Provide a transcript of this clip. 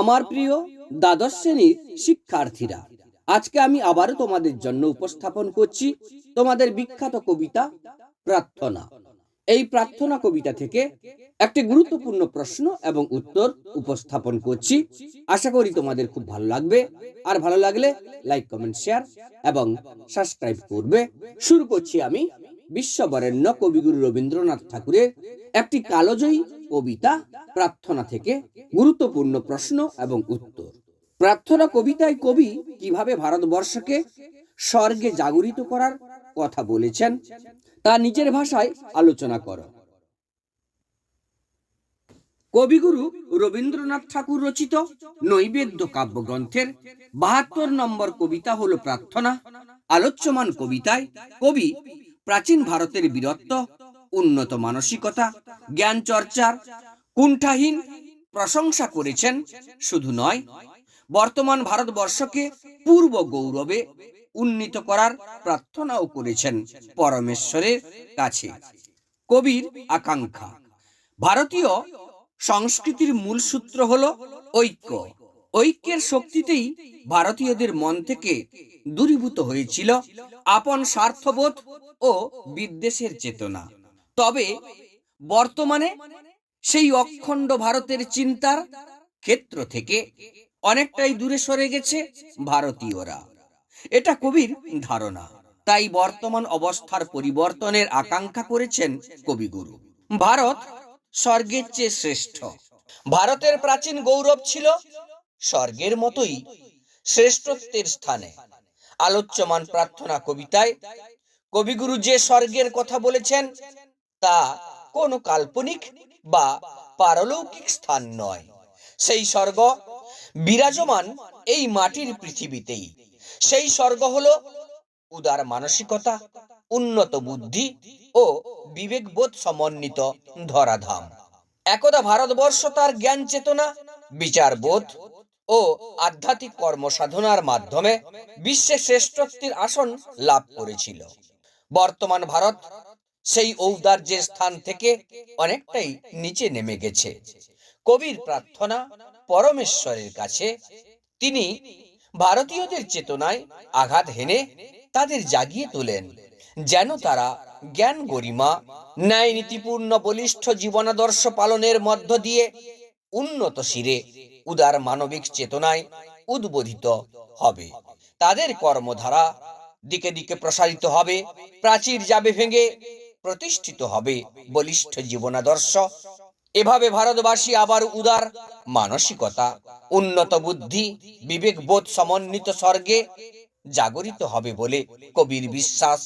আমার প্রিয় দ্বাদশ শ্রেণির শিক্ষার্থীরা, আজকে আমি আবারও তোমাদের জন্য উপস্থাপন করছি তোমাদের বিখ্যাত কবিতা প্রার্থনা। এই প্রার্থনা কবিতা থেকে একটি গুরুত্বপূর্ণ প্রশ্ন এবং উত্তর উপস্থাপন করছি। আশা করি তোমাদের খুব ভালো লাগবে। আর ভালো লাগলে লাইক, কমেন্ট, শেয়ার এবং সাবস্ক্রাইব করবে। শুরু করছি আমি বিশ্ববরেণ্য কবিগুরু রবীন্দ্রনাথ ঠাকুরের একটি কালোজয়ী কবিতা প্রার্থনা থেকে গুরুত্বপূর্ণ প্রশ্ন এবং উত্তর। প্রার্থনা কবিতায় কবি কীভাবে ভারতবর্ষকে স্বর্গে জাগরিত করার কথা বলেছেন, তা নিজের ভাষায় আলোচনা করো। কবিগুরু রবীন্দ্রনাথ ঠাকুর রচিত নৈবেদ্য কাব্যগ্রন্থের বাহাত্তর নম্বর কবিতা হলো প্রার্থনা। আলোচ্যমান কবিতায় কবি প্রাচীন ভারতের বীরত্ব, উন্নত মানসিকতা, জ্ঞান চর্চার কুণ্ঠাহীন প্রশংসা করেছেন শুধু নয়, বর্তমান ভারতবর্ষকে পূর্ব গৌরবে উন্নীত করার প্রার্থনাও করেছেন পরমেশ্বরের কাছে। কবির আকাঙ্ক্ষা। ভারতীয় সংস্কৃতির মূল সূত্র হল ঐক্য। ঐক্যের শক্তিতেই ভারতীয়দের মন থেকে দূরীভূত হয়েছিল আপন স্বার্থবোধ ও বিদ্বেষের চেতনা। তবে বর্তমানে সেই অখণ্ড ভারতের চিন্তার ক্ষেত্র থেকে অনেকটাই দূরে সরে গেছে ভারতীয়রা। এটা কবির ধারণা। তাই বর্তমান অবস্থার পরিবর্তনের আকাঙ্ক্ষা করেছেন কবিগুরু। ভারত স্বর্গের চেয়ে শ্রেষ্ঠ। ভারতের প্রাচীন গৌরব ছিল স্বর্গের মতোই শ্রেষ্ঠত্বের স্থানে। আলোচ্যমান প্রার্থনা কবিতায় কবিগুরু যে স্বর্গের কথা বলেছেন, তা কোনো কাল্পনিক বা পারলৌকিক স্থান নয়। সেই স্বর্গ বিরাজমান এই মাটির পৃথিবীতেই। সেই স্বর্গ হলো উদার মানসিকতা, উন্নত বুদ্ধি ও বিবেকবোধ সমন্বিত ধরাধাম। একদা ভারতবর্ষ তার জ্ঞান চেতনা বিচারবোধ ও আধ্যাত্মিক কর্মসাধনার মাধ্যমে বিশ্বে শ্রেষ্ঠত্বের আসন লাভ করেছিল। বর্তমান ভারত, সেই ঔদার্যের স্থান থেকে অনেকটাই নিচে নেমে গেছে। কবির প্রার্থনা পরমেশ্বরের কাছে। তিনি ভারতীয়দের চেতনায় আঘাত হেনে তাদের জাগিয়ে তোলেন, যেন তারা জ্ঞান গরিমা, ন্যায় নীতিপূর্ণ বলিষ্ঠ জীবনাদর্শ পালনের মধ্য দিয়ে উন্নত শিরে উদার মানবিক চেতনায় উদ্বোধিত হবে। তাদের কর্মধারা দিকে দিকে প্রসারিত হবে, প্রাচীর যাবে ভেঙে প্রতিষ্ঠিত হবে, বলিষ্ঠ জীবনাদর্শ। এভাবে ভারতবাসী আবার উদার মানসিকতা, উন্নত বুদ্ধি, বিবেকবোধ সমন্বিত স্বর্গে জাগরিত হবে বলে কবির বিশ্বাস।